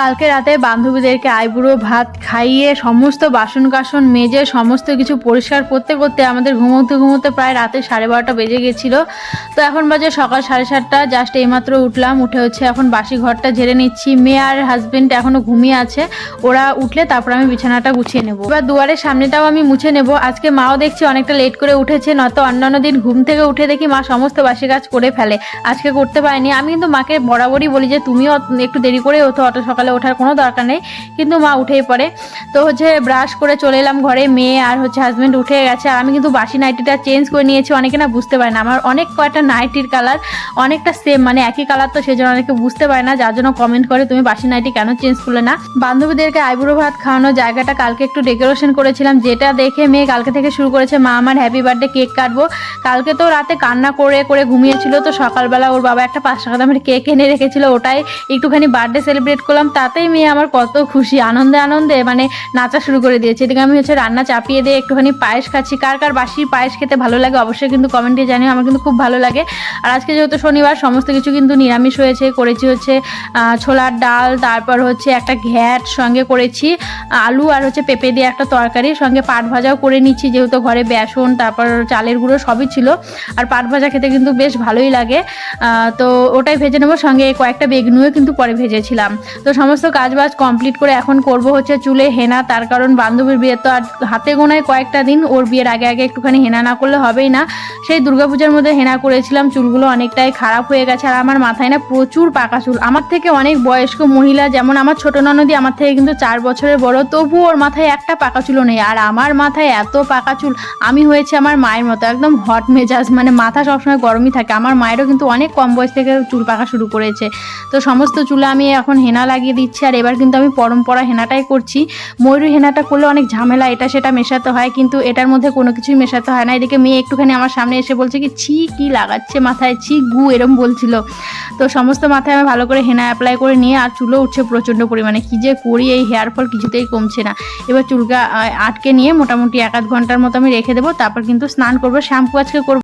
কালকে রাতে বান্ধবীদেরকে আইবুড়ো ভাত খাইয়ে সমস্ত বাসন কাসন মেজে সমস্ত কিছু পরিষ্কার করতে করতে আমাদের ঘুমোতে ঘুমোতে প্রায় রাতে সাড়ে বারোটা বেজে গেছিল। তো এখন বাজে সকাল সাড়ে সাতটা জাস্ট এইমাত্র উঠলাম, উঠে হচ্ছে এখন বাসি ঘরটা ঝেড়ে নিচ্ছি। মেয়ে আর হাজবেন্ড এখনও ঘুমিয়ে আছে, ওরা উঠলে তারপর আমি বিছানাটা গুছিয়ে নেব। এবার দুয়ারের সামনেটাও আমি মুছে নেব। আজকে মাও দেখছি অনেকটা লেট করে উঠেছে, নয়তো অন্যান্য দিন ঘুম থেকে উঠে দেখি মা সমস্ত বাসি কাজ করে ফেলে। আজকে করতে পারিনি। আমি কিন্তু মাকে বরাবরই বলি যে, তুমিও একটু দেরি করে ওঠো, অত সকালে ওঠার কোনো দরকার নেই। কিন্তু মা উঠেই পড়ে। তো হচ্ছে ব্রাশ করে চলে এলাম ঘরে। মেয়ে আর হচ্ছে হাজব্যান্ড উঠে গেছে। আর আমি কিন্তু বাসি নাইটিটা চেঞ্জ করে নিয়েছি। অনেকে না বুঝতে পারে না। আমার অনেক কয়টা নাইটির কালার অনেকটা সেম মানে একই কালার তো সেই জন্য অনেকে বুঝতে পারে না। যার জন্য কমেন্ট করে, তুমি বাসি নাইটি কেন চেঞ্জ করলে না? বান্ধবীদেরকে আইবুড়ো ভাত খাওয়ানোর জায়গাটা কালকে একটু ডেকোরেশন করেছিলাম। যেটা দেখে মেয়ে কালকে থেকে শুরু করেছে, মা, আমার হ্যাপি বার্থডে কেক কাটবো। কালকে তো রাতে কান্না করে করে ঘুমিয়েছিল। তো সকালবেলা ওর বাবা একটা পাঁচ টাকা দামের কেক এনে রেখেছিল। ওটাই একটুখানি বার্থডে সেলিব্রেট করলাম। তাতেই মেয়ে আমার কত খুশি, আনন্দে আনন্দে মানে নাচা শুরু করে দিয়েছে। এদিকে আমি হচ্ছে রান্না চাপিয়ে দিয়ে একটুখানি পায়েস খাচ্ছি। কার কার বাসি পায়েস খেতে ভালো লাগে অবশ্যই কিন্তু কমেন্টে জানিও, আমার কিন্তু খুব ভালো লাগে। আর আজকে যেহেতু শনিবার, সমস্ত কিছু কিন্তু নিরামিষ হয়েছে। করেছি হচ্ছে ছোলার ডাল, তারপর হচ্ছে একটা ঘ্যাট সঙ্গে করেছি, আলু আর হচ্ছে পেঁপে দিয়ে একটা তরকারি, সঙ্গে পাট ভাজাও করে নিচ্ছি, যেহেতু ঘরে বেসন, তারপর চালের গুঁড়ো সবই ছিল। আর পাট ভাজা খেতে কিন্তু বেশ ভালোই লাগে। তো ওটাই ভেজে নেব, সঙ্গে কয়েকটা বেগনুও কিন্তু পরে ভেজেছিলাম। তো সমস্ত কাজ বাজ কমপ্লিট করে এখন করব হচ্ছে চুলে হেনা, তার কারণ বান্ধবীর বিয়ে তো আর হাতে গোনায় কয়েকটা দিন, ওর বিয়ের আগে আগে একটুখানি হেনা না করলে হবেই না। সেই দুর্গাপূজার মধ্যে হেনা করেছিলাম, চুলগুলো অনেকটাই খারাপ হয়ে গেছে, আর আমার মাথায় না প্রচুর পাকা চুল। আমার থেকে অনেক বয়স্ক মহিলা, যেমন আমার ছোট ননদি আমার থেকে কিন্তু চার বছরের বড়, তবু ওর মাথায় একটা পাকা চুলও নেই। আর আমার মাথায় এত পাকা চুল, আমি হয়েছে আমার মায়ের মতো, একদম হট মেজাজ মানে মাথা সবসময় গরমই থাকে। আমার মায়েরও কিন্তু অনেক কম বয়স থেকে চুল পাকা শুরু করেছে। তো সমস্ত চুলে আমি এখন হেনা লাগিয়ে দিচ্ছি আর এবার কিন্তু আমি পরম্পরা হেনাটাই করছি। ময়ূরী হেনাটা করলে অনেক ঝামেলা, এটা সেটা মেশাতে হয়, কিন্তু এটার মধ্যে কোনো কিছুই মেশাতে হয় না। এদিকে মেয়ে একটুখানি আমার সামনে এসে বলছে কি, ছি, কি লাগাচ্ছে মাথায়? ছি, গু, এরম বলছিল। তো সমস্ত মাথায় আমি ভালো করে হেনা অ্যাপ্লাই করে নিয়ে আর চুলও উঠছে প্রচণ্ড পরিমাণে। কি যে করি, এই হেয়ার ফল কিছুতেই কমছে না। এবার চুলকা আটকে নিয়ে মোটামুটি এক আধ ঘণ্টার মতো আমি রেখে দেবো, তারপর কিন্তু স্নান করব শ্যাম্পু আজকে করব।